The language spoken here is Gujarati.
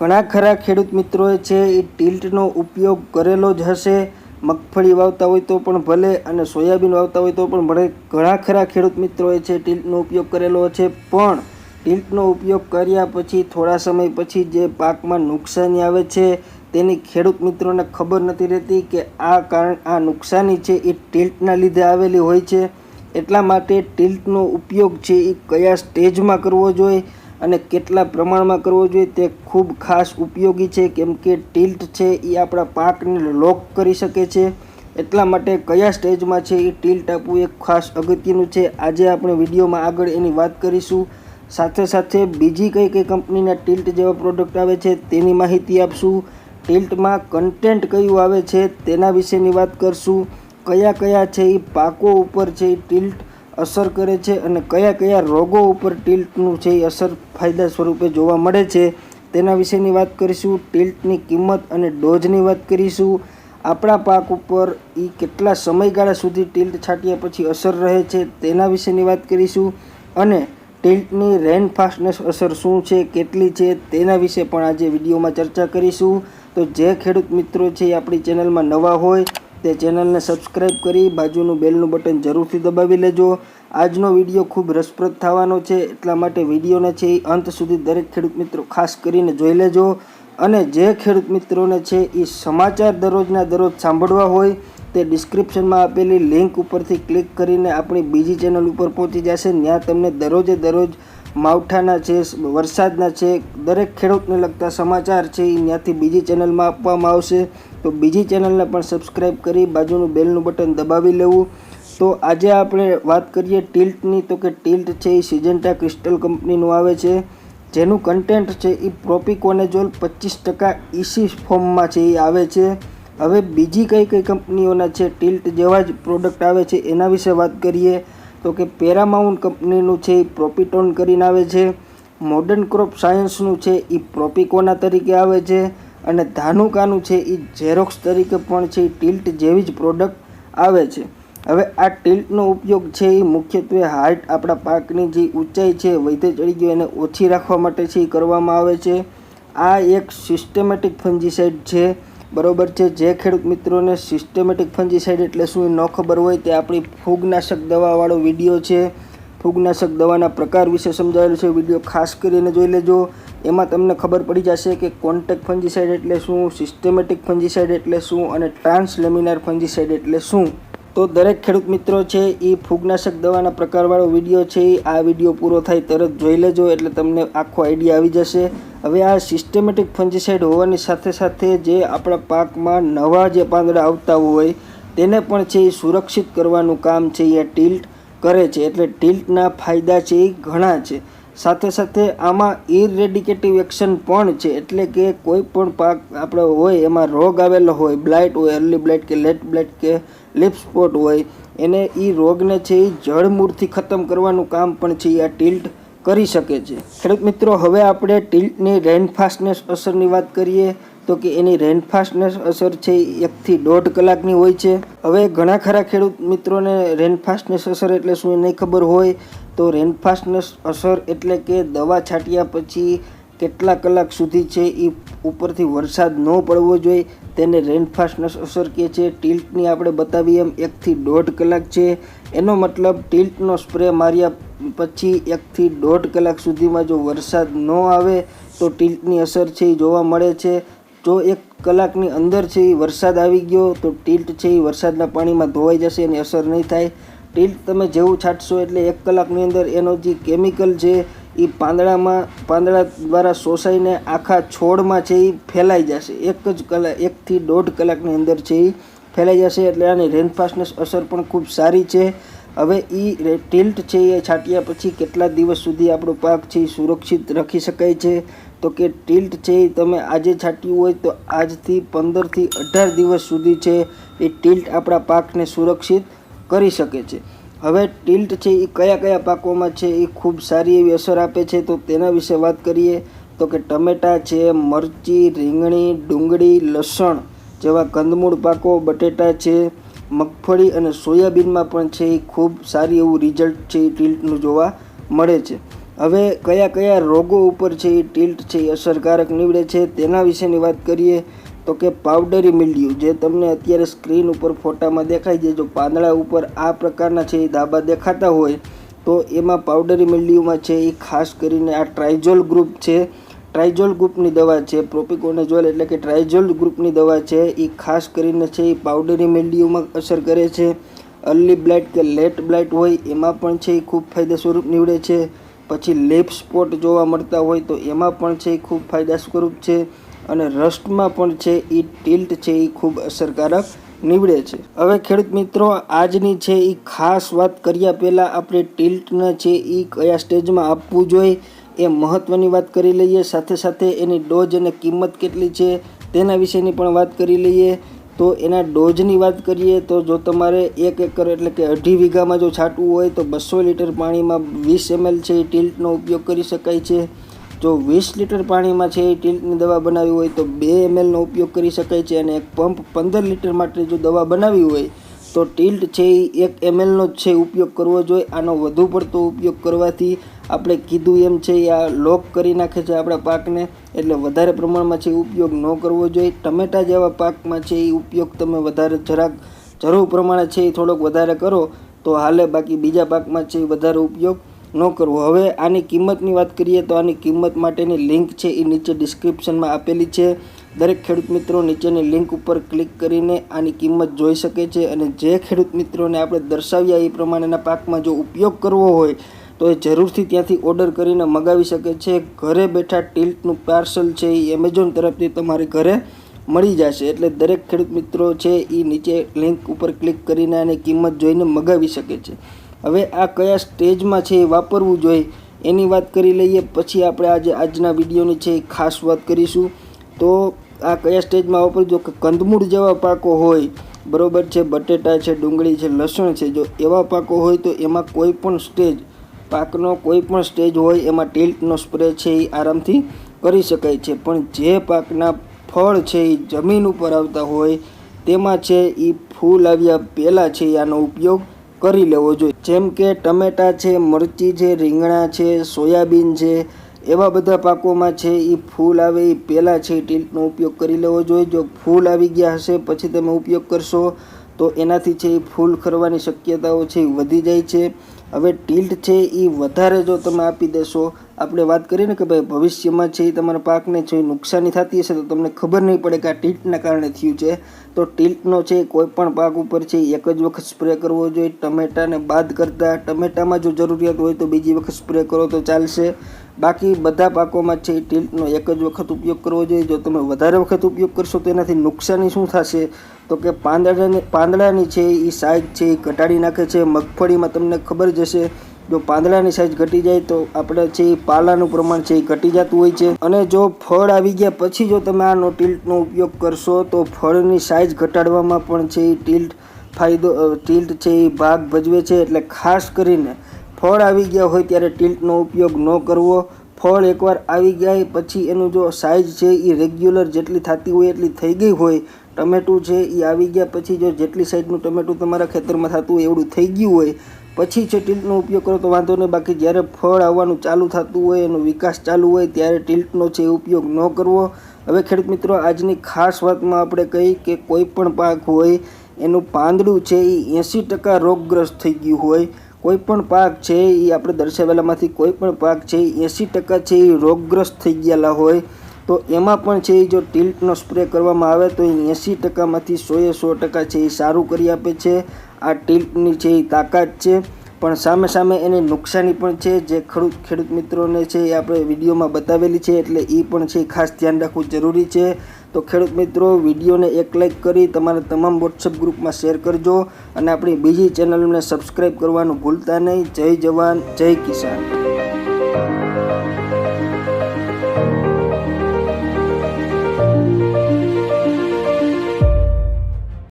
ઘણા ખરા ખેડૂત મિત્રોએ છે, એ ટિલ્ટનો ઉપયોગ કરેલો જ હશે. મગફળી વાવતા હોય તો પણ ભલે અને સોયાબીન વાવતા હોય તો પણ ભલે. ઘણા ખરા ખેડૂત મિત્રોએ છે, ટિલ્ટનો ઉપયોગ કરેલો છે, પણ ટિલ્ટનો ઉપયોગ કર્યા પછી થોડા સમય પછી જે પાકમાં નુકસાની આવે છે, તેની ખેડૂત મિત્રોને ખબર નથી રહેતી કે આ કારણ, આ નુકસાની છે, એ ટિલ્ટના લીધે આવેલી હોય છે. એટલા માટે ટિલ્ટનો ઉપયોગ છે, એ કયા સ્ટેજમાં કરવો જોઈએ? અને કેટલા પ્રમાણમાં કરવો જોઈએ તે ખૂબ ખાસ ઉપયોગી છે, કેમ કે ટિલ્ટ છે એ આપણા પાકને લોક કરી શકે છે. એટલા માટે કયા સ્ટેજમાં છે એ ટિલ્ટ આપવું એક ખાસ અગત્યનું છે. આજે આપણે વિડીયોમાં આગળ એની વાત કરીશું. સાથે સાથે બીજી કઈ કઈ કંપનીના ટિલ્ટ જેવા પ્રોડક્ટ આવે છે તેની માહિતી આપશું. ટિલ્ટમાં કન્ટેન્ટ કયું આવે છે તેના વિશેની વાત કરશું. કયા કયા છે એ પાકો ઉપર છે એ ટિલ્ટ. અસર કરે છે અને કયા કયા રોગો ઉપર ટિલ્ટનું છે એ અસર ફાયદા સ્વરૂપે જોવા મળે છે, તેના વિશેની વાત કરીશું, ટિલ્ટની કિંમત અને ડોઝની વાત કરીશું. આપણા પાક ઉપર એ કેટલા સમયગાળા સુધી ટિલ્ટ છાંટ્યા પછી અસર રહે છે તેના વિશેની વાત કરીશું. અને ટિલ્ટની રેન ફાસ્ટનેસ અસર શું છે, કેટલી છે, તેના વિશે પણ આજે વિડીયોમાં ચર્ચા કરીશું. તો જે ખેડૂત મિત્રો છે એ આપણી ચેનલમાં નવા હોય તે ચેનલને સબસ્ક્રાઈબ કરી બાજુનું બેલનું બટન જરૂરથી દબાવી લેજો. આજનો વીડિયો ખૂબ રસપ્રદ થવાનો છે, એટલા માટે વિડીયોને છે એ અંત સુધી દરેક ખેડૂત મિત્રો ખાસ કરીને જોઈ લેજો. અને જે ખેડૂત મિત્રોને છે એ સમાચાર દરરોજના દરરોજ સાંભળવા હોય, તે ડિસ્ક્રિપ્શનમાં આપેલી લિંક ઉપરથી ક્લિક કરીને આપણી બીજી ચેનલ ઉપર પહોંચી જશે. ત્યાં તમને દરરોજે દરરોજ માવઠાના છે, વરસાદના છે, દરેક ખેડૂતને લગતા સમાચાર છે એ ત્યાંથી બીજી ચેનલમાં આપવામાં આવશે. તો બીજી ચેનલને પણ સબસ્ક્રાઈબ કરી બાજુનું બેલનું બટન દબાવી લેવું. તો આજે આપણે વાત કરીએ ટિલ્ટની. તો કે ટિલ્ટ છે એ સિજન્ટા ક્રિસ્ટલ કંપનીનું આવે છે. જેનું કન્ટેન્ટ છે એ પ્રોપિકોનેઝોલ પચીસ ટકા ઇસી ફોર્મમાં છે એ આવે છે. હવે બીજી કઈ કઈ કંપનીઓના છે ટિલ્ટ જેવા જ પ્રોડક્ટ આવે છે એના વિશે વાત કરીએ. તો કે પેરામાઉન્ટ કંપનીનું છે એ પ્રોપિટોન કરીને આવે છે. મોડર્ન ક્રોપ સાયન્સનું છે એ પ્રોપિકોના તરીકે આવે છે. અને ધાનુકાનું છે એ ઝેરોક્સ તરીકે પણ છે ટિલ્ટ જેવી જ પ્રોડક્ટ આવે છે. હવે આ ટિલ્ટનો ઉપયોગ છે એ મુખ્યત્વે હાર્ટ આપણા પાકની જે ઊંચાઈ છે, વૈધે ચડી ગયો એને ઓછી રાખવા માટે છે એ કરવામાં આવે છે. આ એક સિસ્ટમેટિક ફંજીસાઇડ છે. બરોબર છે, જે ખેડૂત મિત્રોને સિસ્ટેમેટિક ફંજીસાઇડ એટલે શું એ ન ખબર હોય તે આપણી ફૂગનાશક દવાવાળો વીડિયો છે. ફૂગનાશક દવાના પ્રકાર વિશે સમજાવેલું છે. વીડિયો ખાસ કરીને જોઈ લેજો. એમાં તમને ખબર પડી જશે કે કોન્ટેક ફંજીસાઇડ એટલે શું, સિસ્ટેમેટિક ફંજીસાઇડ એટલે શું અને ટ્રાન્સલેમિનાર ફંજીસાઇડ એટલે શું? તો દરેક ખેડૂત મિત્રો છે એ ફૂગનાશક દવાના પ્રકારવાળો વીડિયો છે. આ વીડિયો પૂરો થાય તરત જોઈ લેજો એટલે તમને આખો આઈડિયા આવી જશે. હવે આ સિસ્ટમેટિક ફંજીસાઇડ હોવાની સાથે સાથે જે આપણા પાકમાં નવા જે પાંદડા આવતા હોય, તેને પણ છે એ સુરક્ષિત કરવાનું કામ છે એ ટિલ્ટ. કરે છે એટલે ટિલ્ટના ફાયદા છે એ ઘણા છે. સાથે સાથે આમાં ઇરેડિકેટિવ એક્શન પણ છે એટલે કે કોઈ પણ પાક આપણે હોય, એમાં રોગ આવેલો હોય બ્લાઇટ હોય અર્લી બ્લાઇટ કે લેટ બ્લાઇટ કે લિપ સ્પોટ હોય, એને એ રોગને છે એ જળમૂળથી ખતમ કરવાનું કામ પણ છે આ ટિલ્ટ કરી શકે છે. ખેડૂત મિત્રો, હવે આપણે ટિલ્ટની રેનફાસ્ટનેસ અસરની વાત કરીએ. તો કે એની રેન ફાસ્ટનેસ અસર છે એકથી દોઢ કલાકની હોય છે. હવે ઘણા ખરા ખેડૂત મિત્રોને રેન ફાસ્ટનેસ અસર એટલે શું એ નહીં ખબર હોય, તો રેન ફાસ્ટનેસ અસર એટલે કે દવા છાંટ્યા પછી કેટલા કલાક સુધી છે એ ઉપરથી વરસાદ ન પડવો જોઈએ. તેને રેન ફાસ્ટનેસ અસર કહે છે. ટિલ્ટની આપણે બતાવીએ એમ એકથી દોઢ કલાક છે. એનો મતલબ ટિલ્ટનો સ્પ્રે માર્યા પછી એકથી દોઢ કલાક સુધીમાં જો વરસાદ ન આવે, તો ટિલ્ટની અસર છે એ જોવા મળે છે. જો એક કલાકની અંદર છે એ વરસાદ આવી ગયો, તો ટિલ્ટ છે એ વરસાદના પાણીમાં ધોવાઈ જશે એની અસર નહીં થાય. ટિલ્ટ તમે જેવું છાંટશો એટલે એક કલાકની અંદર એનો જે કેમિકલ છે એ પાંદડામાં, પાંદડા દ્વારા શોષાઈને આખા છોડમાં છે એ ફેલાઈ જશે. એક જ કલાક એકથી દોઢ કલાકની અંદર છે એ ફેલાઈ જશે એટલે આની રેનફાસ્ટનેસ અસર પણ ખૂબ સારી છે. હવે એ ટિલ્ટ છે એ છાંટ્યા પછી કેટલા દિવસ સુધી આપણો પાક છે એ સુરક્ષિત રાખી શકાય છે? તો કે ટિલ્ટ છે એ તમે આજે છાંટ્યું હોય તો આજથી પંદરથી અઢાર દિવસ સુધી છે એ ટિલ્ટ આપણા પાકને સુરક્ષિત કરી શકે છે. હવે ટિલ્ટ છે એ કયા કયા પાકોમાં છે એ ખૂબ સારી એવી અસર આપે છે તો તેના વિશે વાત કરીએ તો કે ટમેટા છે, મરચી, રીંગણી, ડુંગળી, લસણ જેવા કંદમૂળ પાકો, બટેટા છે, મગફળી અને સોયાબીનમાં પણ છે એ ખૂબ સારી એવું રિઝલ્ટ છે એ ટિલ્ટનું જોવા મળે છે. હવે કયા કયા રોગો ઉપર છે એ ટિલ્ટ છે એ અસરકારક નીવડે છે તેના વિશેની વાત કરીએ તો કે પાવડરી મિલ્ડ્યુ જે તમને અત્યારે સ્ક્રીન ઉપર ફોટામાં દેખાય છે, જો પાંદડા ઉપર આ પ્રકારના છે એ ધાબા દેખાતા હોય, તો એમાં પાવડરી મિલ્ડ્યુમાં છે એ ખાસ કરીને આ ટ્રાઇઝોલ ગ્રુપ છે. ટ્રાઇઝોલ ગ્રુપની દવા છે પ્રોપિકોનેઝોલ એટલે કે ટ્રાઇઝોલ ગ્રુપની દવા છે, એ ખાસ કરીને છે એ પાવડરી મિલ્ડ્યુમાં અસર કરે છે. અર્લી બ્લાઇટ કે લેટ બ્લાઇટ હોય, એમાં પણ છે એ ખૂબ ફાયદા સ્વરૂપ નીવડે છે. પછી લેપ સ્પોટ જોવા મળતા હોય તો એમાં પણ છે એ ખૂબ ફાયદા સ્વરૂપ છે અને રસ્ટમાં પણ છે એ ટિલ્ટ છે એ ખૂબ અસરકારક નીવડે છે. હવે ખેડૂત મિત્રો, આજની છે એ ખાસ વાત કર્યા પહેલાં આપણે ટિલ્ટને છે એ કયા સ્ટેજમાં આપવું જોઈએ એ મહત્ત્વની વાત કરી લઈએ. સાથે સાથે એની ડોઝ અને કિંમત કેટલી છે તેના વિશેની પણ વાત કરી લઈએ. તો એના ડોઝની વાત કરીએ તો જો તમારે એક એકર એટલે કે અઢી વીઘામાં જો છાંટવું હોય તો બસો લીટર પાણીમાં વીસ એમએલ છે એ ટિલ્ટનો ઉપયોગ કરી શકાય છે. જો વીસ લીટર પાણીમાં છે એ ટિલ્ટની દવા બનાવી હોય તો બે એમએલનો ઉપયોગ કરી શકાય છે અને એક પંપ પંદર લીટર માટે જો દવા બનાવવી હોય તો ટિલ્ટ છે એ એક એમએલનો જ છે ઉપયોગ કરવો જોઈએ. આનો વધુ પડતો ઉપયોગ કરવાથી આપણે કીધું એમ છે એ આ લોક કરી નાખે છે આપણા પાકને, એટલે વધારે પ્રમાણમાં છે ઉપયોગ ન કરવો જોઈએ. ટમેટા જેવા પાકમાં છે એ ઉપયોગ તમે વધારે જરાક, જરૂર પ્રમાણે છે એ થોડોક વધારે કરો, તો હાલે બાકી બીજા પાકમાં છે એ વધારે ઉપયોગ ન કરવો. હવે આની કિંમતની વાત કરીએ તો આની કિંમત માટેની લિંક છે એ નીચે ડિસ્ક્રિપ્શનમાં આપેલી છે. દરેક ખેડૂત મિત્રો નીચેની લિંક ઉપર ક્લિક કરીને આની કિંમત જોઈ શકે છે અને જે ખેડૂત મિત્રોને આપણે દર્શાવ્યા એ પ્રમાણેના પાકમાં જો ઉપયોગ કરવો હોય તો એ જરૂરથી ત્યાંથી ઓર્ડર કરીને મગાવી શકે છે. ઘરે બેઠા ટિલ્ટનું પાર્સલ છે એ એમેઝોન તરફથી તમારે ઘરે મળી જશે. એટલે દરેક ખેડૂત મિત્રો છે એ નીચે લિંક ઉપર ક્લિક કરીને આની કિંમત જોઈને મગાવી શકે છે. હવે આ કયા સ્ટેજમાં છે એ વાપરવું જોઈએ? એની વાત કરી લઈએ, પછી આપણે આજે આજના વિડીયોની છે એ ખાસ વાત કરીશું. તો આ કયા સ્ટેજમાં વાપરવું? જો કે કંદમૂળ જેવા પાકો હોય, બરોબર છે, બટેટા છે, ડુંગળી છે, લસણ છે, જો એવા પાકો હોય તો એમાં કોઈ પણ સ્ટેજ પાકનો કોઈ પણ સ્ટેજ હોય, એમાં ટિલ્ટનો સ્પ્રે છે એ આરામથી કરી શકાય છે. પણ જે પાકના ફળ છે એ જમીન ઉપર આવતા હોય, તેમાં છે એ ફૂલ આવ્યા પહેલાં છે આનો ઉપયોગ કરી લેવો જોઈએ. જેમ કે ટમેટા છે, મરચી છે, રીંગણા છે, સોયાબીન છે, એવા બધા પાકોમાં છે એ ફૂલ આવે એ પહેલાં છે ટિલ્ટનો ઉપયોગ કરી લેવો જોઈએ. જો ફૂલ આવી ગયા હશે, પછી તમે ઉપયોગ કરશો, તો એનાથી છે એ ફૂલ ખરવાની શક્યતાઓ છે એ વધી જાય છે. હવે ટિલ્ટ છે એ વધારે જો તમે આપી દેશો. આપણે વાત કરીએ ને કે ભાઈ ભવિષ્યમાં છે એ તમારા પાકને છે નુકસાની થતી હશે તો તમને ખબર નહીં પડે કે આ ટિલ્ટના કારણે થયું છે. તો ટિલ્ટનો છે કોઈ પણ પાક ઉપર છે એક જ વખત સ્પ્રે કરવો જોઈએ. ટમેટાને બાદ કરતાં ટમેટામાં જો જરૂરિયાત હોય તો બીજી વખત સ્પ્રે કરો તો ચાલશે. બાકી બધા પાકોમાં છે ટિલ્ટનો એક જ વખત ઉપયોગ કરવો જોઈએ. જો તમે વધારે વખત ઉપયોગ કરશો તો એનાથી નુકસાની શું થશે? તો કે પાંદડાની પાંદડાની છે એ સાઈઝ છે એ ઘટાડી નાખે છે. મગફળીમાં તમને ખબર જ હશે, જો પાંદડાની સાઈઝ ઘટી જાય તો આપણે છે એ પાલાનું પ્રમાણ છે એ ઘટી જતું હોય છે. અને જો ફળ આવી ગયા પછી જો તમે આનો ટિલ્ટનો ઉપયોગ કરશો, તો ફળની સાઈઝ ઘટાડવામાં પણ છે એ ટિલ્ટ ફાયદો ટિલ્ટ છે એ ભાગ ભજવે છે. એટલે ખાસ કરીને ફળ આવી ગયા હોય ત્યારે ટિલ્ટનો ઉપયોગ ન કરવો. ફળ એકવાર આવી ગયા પછી એનું જો સાઇઝ છે એ રેગ્યુલર જેટલી થતી હોય એટલી થઈ ગઈ હોય ટમેટું છે એ આવી ગયા પછી જો જેટલી સાઈઝનું ટમેટું તમારા ખેતરમાં થતું હોય, એવડું થઈ ગયું હોય, પછી છે ટિલ્ટનો ઉપયોગ કરો તો વાંધો નહીં. બાકી જ્યારે ફળ આવવાનું ચાલુ થતું હોય, એનો વિકાસ ચાલુ હોય, ત્યારે ટિલ્ટનો છે ઉપયોગ ન કરવો. હવે ખેડૂત મિત્રો, આજની ખાસ વાતમાં આપણે કહી કે કોઈ પણ પાક હોય, એનું પાંદડું છે એ એંસી ટકા રોગગ્રસ્ત થઈ ગયું હોય. કોઈ પણ પાક છે એ આપણે દર્શાવેલામાંથી કોઈ પણ પાક છે એ એંસી ટકા છે એ રોગગ્રસ્ત થઈ ગયેલા હોય. તો એમાં પણ છે એ જો ટિલ્ટનો સ્પ્રે કરવામાં આવે, તો એ એંસી ટકામાંથી સોએ સો ટકા છે, એ સારું કરી આપે છે. આ ટિલ્ટની છે, એ તાકાત છે. પણ સામે સામે એની નુકસાની પણ છે, જે ખેડૂત ખેડૂત મિત્રોને છે, એ આપણે વિડીયોમાં બતાવેલી છે, એટલે એ પણ છે, ખાસ ધ્યાન રાખવું જરૂરી છે. તો ખેડૂત મિત્રો, વિડીયોને એક લાઈક કરી, તમારા તમામ વોટ્સઅપ ગ્રુપમાં શેર કરજો, અને આપણી બીજી ચેનલને સબસ્ક્રાઈબ કરવાનું ભૂલતા નહીં. જય જવાન, જય કિસાન.